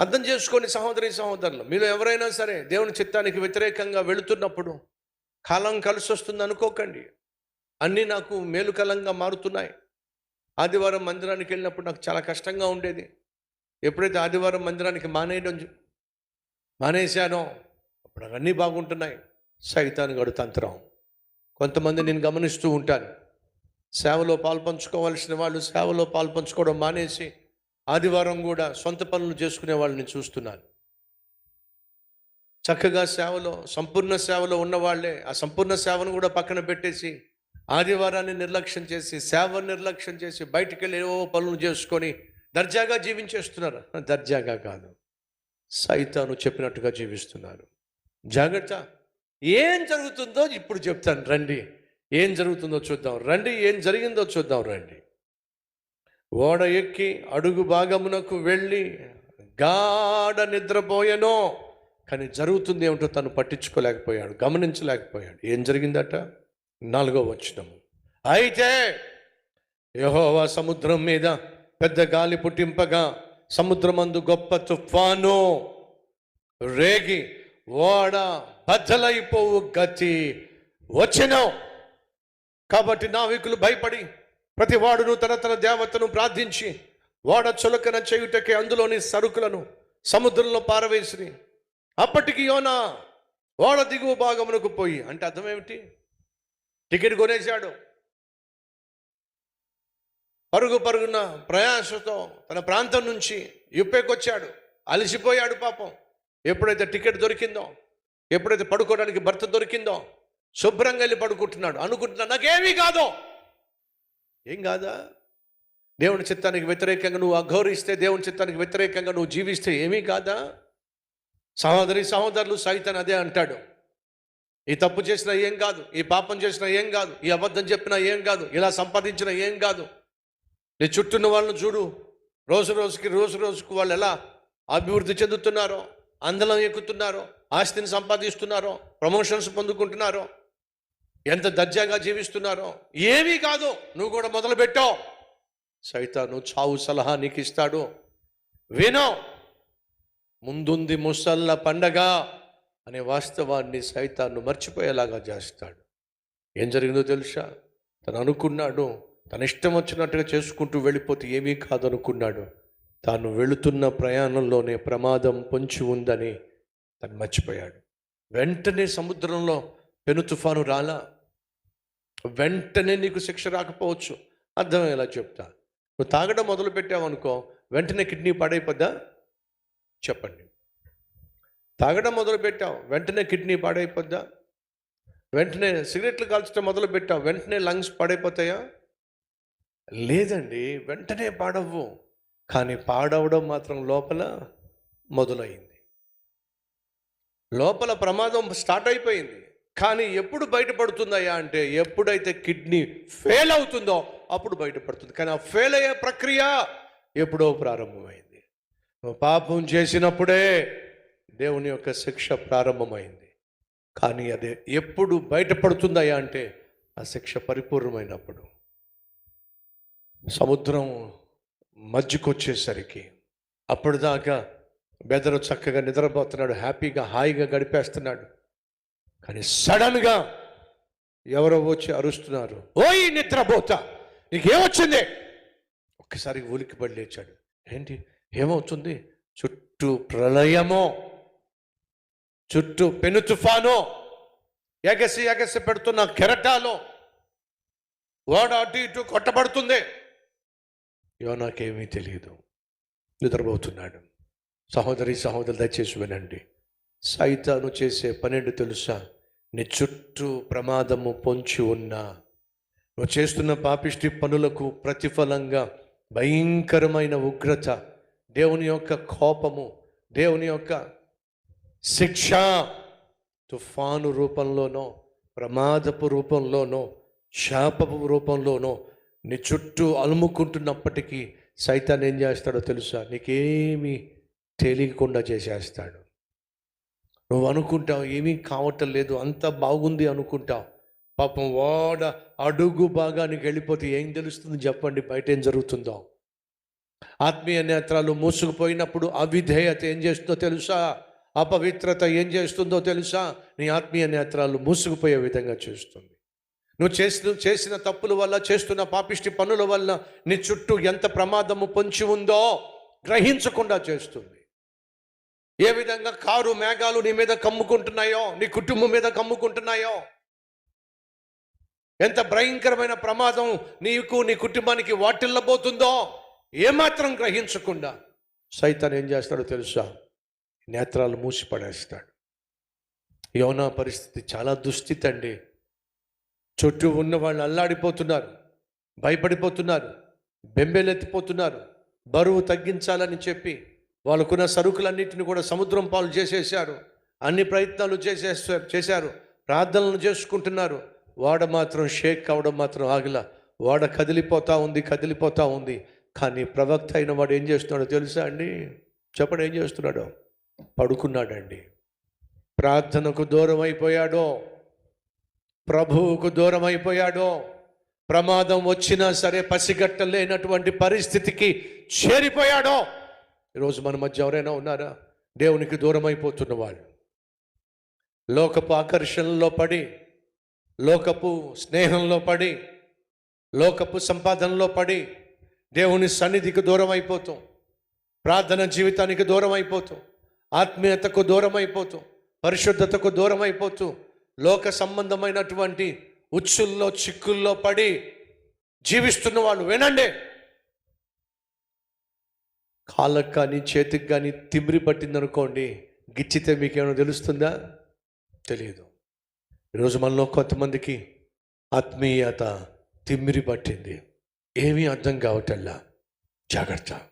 అర్థం చేసుకోండి సహోదరి సహోదరులు. మీరు ఎవరైనా సరే దేవుని చిత్తానికి వ్యతిరేకంగా వెళుతున్నప్పుడు కాలం కలిసి వస్తుంది అనుకోకండి. అన్నీ నాకు మేలుకలంగా మారుతున్నాయి. ఆదివారం మందిరానికి వెళ్ళినప్పుడు నాకు చాలా కష్టంగా ఉండేది. ఎప్పుడైతే ఆదివారం మందిరానికి మానేయడం మానేశానో అప్పుడు అన్నీ బాగుంటున్నాయి. సైతాను గడు తంత్రం. కొంతమంది నేను గమనిస్తూ ఉంటాను. సేవలో పాల్పంచుకోవాల్సిన వాళ్ళు సేవలో పాల్పంచుకోవడం మానేసి ఆదివారం కూడా సొంత పనులు చేసుకునే వాళ్ళని చూస్తున్నాను. చక్కగా సేవలో సంపూర్ణ సేవలో ఉన్నవాళ్ళే ఆ సంపూర్ణ సేవను కూడా పక్కన పెట్టేసి ఆదివారాన్ని నిర్లక్ష్యం చేసి సేవ నిర్లక్ష్యం చేసి బయటికి వెళ్ళి ఏవో పనులు చేసుకొని దర్జాగా జీవించేస్తున్నారు. దర్జాగా కాదు. సైతాను చెప్పినట్టుగా జీవిస్తున్నారు. జాగ్రత్త. ఏం జరుగుతుందో ఇప్పుడు చెప్తాను. రండి. ఏం జరుగుతుందో చూద్దాం. రండి. ఏం జరిగిందో చూద్దాం. రండి. ఓడ ఎక్కి అడుగు భాగమునకు వెళ్ళి గాఢ నిద్రపోయేనో. కానీ జరుగుతుంది ఏమిటో తను పట్టించుకోలేకపోయాడు గమనించలేకపోయాడు. ఏం జరిగిందట? నాలుగో వచ్చినము అయితే యహోవా సముద్రం మీద పెద్ద గాలి పుట్టింపగా సముద్రమందు గొప్ప తుఫాను రేగి ఓడ బద్దలైపోవు గతి వచ్చినావు కాబట్టి నావికులు భయపడి ప్రతి వాడును తన తన దేవతను ప్రార్థించి ఓడ చులకన చేయుటకే అందులోని సరుకులను సముద్రంలో పారవేసి అప్పటికి యోనా ఓడ దిగువ భాగమునకు పోయి అంటే అర్థం ఏమిటి? టికెట్ కొనేశాడు. పరుగు పరుగున ప్రయాసతో తన ప్రాంతం నుంచి యుప్పేకొచ్చాడు. అలసిపోయాడు పాపం. ఎప్పుడైతే టికెట్ దొరికిందో ఎప్పుడైతే పడుకోవడానికి భర్త దొరికిందో శుభ్రంగా వెళ్ళి పడుకుంటున్నాడు. అనుకుంటున్నా నాకేమీ కాదు. ఏం కాదా? దేవుని చిత్తానికి వ్యతిరేకంగా నువ్వు అఘోరిస్తే దేవుని చిత్తానికి వ్యతిరేకంగా నువ్వు జీవిస్తే ఏమీ కాదా? సహోదరి సహోదరులు సైతం అదే అంటాడు. ఈ తప్పు చేసినా ఏం కాదు ఈ పాపం చేసినా ఏం కాదు ఈ అబద్ధం చెప్పినా ఏం కాదు ఇలా సంపాదించినా ఏం కాదు. నీ చుట్టూన్న వాళ్ళని చూడు. రోజు రోజుకి రోజు రోజుకు వాళ్ళు ఎలా అభివృద్ధి చెందుతున్నారో అందలం ఎక్కుతున్నారో ఆస్తిని సంపాదిస్తున్నారో ప్రమోషన్స్ పొందుకుంటున్నారో ఎంత దర్జాగా జీవిస్తున్నారో? ఏమీ కాదు. నువ్వు కూడా మొదలు పెట్టావు సైతాను చావు సలహా నీకు ఇస్తాడు వినో. ముందుంది ముసల్ల పండగ అనే వాస్తవాన్ని సైతాను మర్చిపోయేలాగా చేస్తాడు. ఏం జరిగిందో తెలుసా? తను అనుకున్నాడు. తన ఇష్టం వచ్చినట్టుగా చేసుకుంటూ వెళ్ళిపోతే ఏమీ కాదనుకున్నాడు. తాను వెళుతున్న ప్రయాణంలోనే ప్రమాదం పొంచి ఉందని తను మర్చిపోయాడు. వెంటనే సముద్రంలో పెను తుఫాను రాలా? వెంటనే నీకు శిక్ష రాకపోవచ్చు. అర్థమయ్యేలా చెప్తా. నువ్వు తాగడం మొదలు పెట్టావనుకో వెంటనే కిడ్నీ పాడైపోద్దా? చెప్పండి. తాగడం మొదలు పెట్టావు వెంటనే కిడ్నీ పాడైపోద్దా? వెంటనే సిగరెట్లు కాల్చడం మొదలు పెట్టావు వెంటనే లంగ్స్ పాడైపోతాయా? లేదండి వెంటనే పాడవు కానీ పాడవడం మాత్రం లోపల మొదలైంది. లోపల ప్రమాదం స్టార్ట్ అయిపోయింది. కానీ ఎప్పుడు బయటపడుతుందయ్యా అంటే ఎప్పుడైతే కిడ్నీ ఫెయిల్ అవుతుందో అప్పుడు బయటపడుతుంది. కానీ ఆ ఫెయిల్ అయ్యే ప్రక్రియ ఎప్పుడో ప్రారంభమైంది. పాపం చేసినప్పుడే దేవుని యొక్క శిక్ష ప్రారంభమైంది. కానీ అదే ఎప్పుడు బయటపడుతుందయ్యా అంటే ఆ శిక్ష పరిపూర్ణమైనప్పుడు. సముద్రం మధ్యకొచ్చేసరికి అప్పటిదాకా బెదరు చక్కగా నిద్రపోతున్నాడు హ్యాపీగా హాయిగా గడిపేస్తున్నాడు. కానీ సడన్గా ఎవరో వచ్చి అరుస్తున్నారు. ఓయ్ నిద్రపోతా. నీకేమొచ్చింది? ఒక్కసారి ఉలికి పడి లేచాడు. ఏంటి? ఏమవుతుంది? చుట్టూ ప్రళయమో చుట్టూ పెను తుఫాను ఎగసి ఎగసి పెడుతున్న కెరటాలో ఓడ అటు ఇటు కొట్టబడుతుంది. యోనాకేమీ తెలియదు నిద్రపోతున్నాడు. సహోదరి సహోదరు దయచేసి వినండి. సైతాను చేసే పన్నెండు తెలుసా? నీ చుట్టూ ప్రమాదము పొంచి ఉన్నా. నువ్వు చేస్తున్న పాపిష్టి పనులకు ప్రతిఫలంగా భయంకరమైన ఉగ్రత దేవుని యొక్క కోపము దేవుని యొక్క శిక్ష తుఫాను రూపంలోనో ప్రమాదపు రూపంలోనో శాపపు రూపంలోనో నీ చుట్టూ అలుముకుంటున్నప్పటికీ సైతాన్ ఏం చేస్తాడో తెలుసా? నీకేమీ తెలియకుండా చేసేస్తాడు. నువ్వు అనుకుంటావు ఏమీ కావటం లేదు అంత బాగుంది అనుకుంటావు. పాపం ఓడ అడుగు భాగానికి వెళ్ళిపోతే ఏం తెలుస్తుంది చెప్పండి బయట ఏం జరుగుతుందో. ఆత్మీయ నేత్రాలు మూసుకుపోయినప్పుడు అవిధేయత ఏం చేస్తుందో తెలుసా? అపవిత్రత ఏం చేస్తుందో తెలుసా? నీ ఆత్మీయ నేత్రాలు మూసుకుపోయే విధంగా చేస్తుంది. నువ్వు చేసిన చేసిన తప్పుల వల్ల చేస్తున్న పాపిష్టి పనుల వల్ల నీ చుట్టూ ఎంత ప్రమాదము పొంచి ఉందో గ్రహించకుండా చేస్తుంది. ఏ విధంగా కారు మేఘాలు నీ మీద కమ్ముకుంటున్నాయో నీ కుటుంబం మీద కమ్ముకుంటున్నాయో? ఎంత భయంకరమైన ప్రమాదం నీకు నీ కుటుంబానికి వాటిల్లబోతుందో ఏమాత్రం గ్రహించకుండా సైతాన్ ఏం చేస్తాడో తెలుసా? నేత్రాలు మూసి పడేస్తాడు యోనా పరిస్థితి చాలా దుస్థితి అండి. చుట్టూ ఉన్న వాళ్ళు అల్లాడిపోతున్నారు భయపడిపోతున్నారు బెంబేలెత్తిపోతున్నారు బరువు తగ్గించాలని చెప్పి వాళ్ళకున్న సరుకులన్నింటిని కూడా సముద్రం పాలు చేసేసారు అన్ని ప్రయత్నాలు చేసేసా చేశారు. ప్రార్థనలు చేసుకుంటున్నారు. వాడ మాత్రం షేక్ అవడం మాత్రం ఆగిలా. వాడ కదిలిపోతా ఉంది కదిలిపోతా ఉంది. కానీ ప్రవక్త అయిన వాడు ఏం చేస్తున్నాడో తెలుసా అండి? చెప్పండి ఏం చేస్తున్నాడో? పడుకున్నాడండి. ప్రార్థనకు దూరం అయిపోయాడో? ప్రభువుకు దూరం అయిపోయాడో? ప్రమాదం వచ్చినా సరే పసిగట్టలేనటువంటి పరిస్థితికి చేరిపోయాడో? ఈరోజు మన మధ్య ఎవరైనా ఉన్నారా? దేవునికి దూరం అయిపోతున్న వాళ్ళు. లోకపు ఆకర్షణలో పడి లోకపు స్నేహంలో పడి లోకపు సంపాదనలో పడి దేవుని సన్నిధికి దూరం అయిపోతాం ప్రార్థన జీవితానికి దూరం అయిపోతాం ఆత్మీయతకు దూరం అయిపోతాం పరిశుద్ధతకు దూరం అయిపోతూ లోక సంబంధమైనటువంటి ఉచ్చుల్లో చిక్కుల్లో పడి జీవిస్తున్న వాళ్ళు వినండి. కాళ్ళకు కానీ చేతికి కానీ తిమ్మిరి పట్టిందనుకోండి గిచ్చితే మీకేమైనా తెలుస్తుందా? తెలియదు. ఈరోజు మనలో కొంతమందికి ఆత్మీయత తిమ్మిరి పట్టింది. ఏమీ అర్థం కావటల్లా జాగ్రత్త.